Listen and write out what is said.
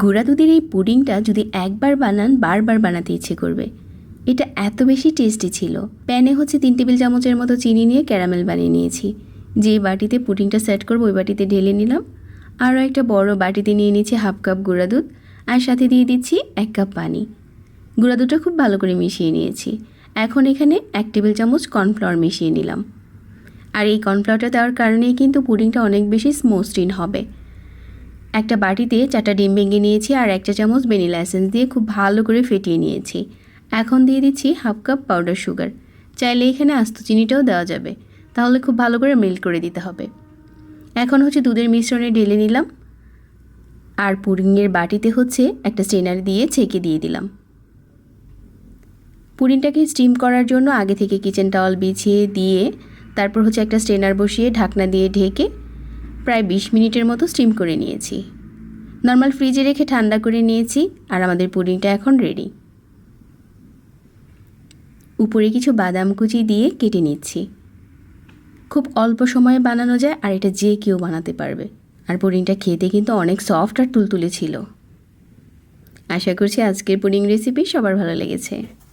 গুঁড়া দুধের এই পুডিংটা যদি একবার বানান, বারবার বানাতে ইচ্ছে করবে। এটা এত বেশি টেস্টি ছিল। প্যানে হচ্ছে তিন টেবিল চামচের মতো চিনি নিয়ে ক্যারামেল বানিয়ে নিয়েছি। যে বাটিতে পুডিংটা সেট করব, ওই বাটিতে ঢেলে নিলাম। আরও একটা বড় বাটিতে নিয়ে নিয়েছি হাফ কাপ গুঁড়া দুধ আর সাথে দিয়ে দিচ্ছি এক কাপ পানি। গুঁড়া দুধটা খুব ভালো করে মিশিয়ে নিয়েছি। এখন এখানে এক টেবিল চামচ কর্নফ্লাওয়ার মিশিয়ে নিলাম। আর এই কর্নফ্লাওয়ারটা দেওয়ার কারণেই কিন্তু পুডিংটা অনেক বেশি স্মোসটিন হবে। একটা বাটিতে চারটা ডিম ভেঙে নিয়েছি আর একটা চামচ ভ্যানিলা এসেন্স দিয়ে খুব ভালো করে ফেটিয়ে নিয়েছি। এখন দিয়ে দিচ্ছি হাফ কাপ পাউডার সুগার। চাইলে এখানে আস্ত চিনিটাও দেওয়া যাবে। তাহলে খুব ভালো করে মেল্ট করে দিতে হবে। এখন হচ্ছে দুধের মিশ্রণে ঢেলে নিলাম। আর পুডিংয়ের বাটিতে হচ্ছে একটা স্ট্রেনার দিয়ে ছেঁকে দিয়ে দিলাম। পুডিংটাকে স্টিম করার জন্য আগে থেকে কিচেন টাওয়াল বিছিয়ে দিয়ে তারপর হচ্ছে একটা স্ট্রেনার বসিয়ে ঢাকনা দিয়ে ঢেকে প্রায় বিশ মিনিটের মতো স্টিম করে নিয়েছি। নর্মাল ফ্রিজে রেখে ঠান্ডা করে নিয়েছি আর আমাদের পুডিংটা এখন রেডি। উপরে কিছু বাদাম কুচি দিয়ে কেটে নিচ্ছি। খুব অল্প সময়ে বানানো যায় আর এটা যে কেউ বানাতে পারবে। আর পুডিংটা খেতে কিন্তু অনেক সফট আর তুলতুলে ছিল। আশা করছি আজকের পুডিং রেসিপি সবার ভালো লেগেছে।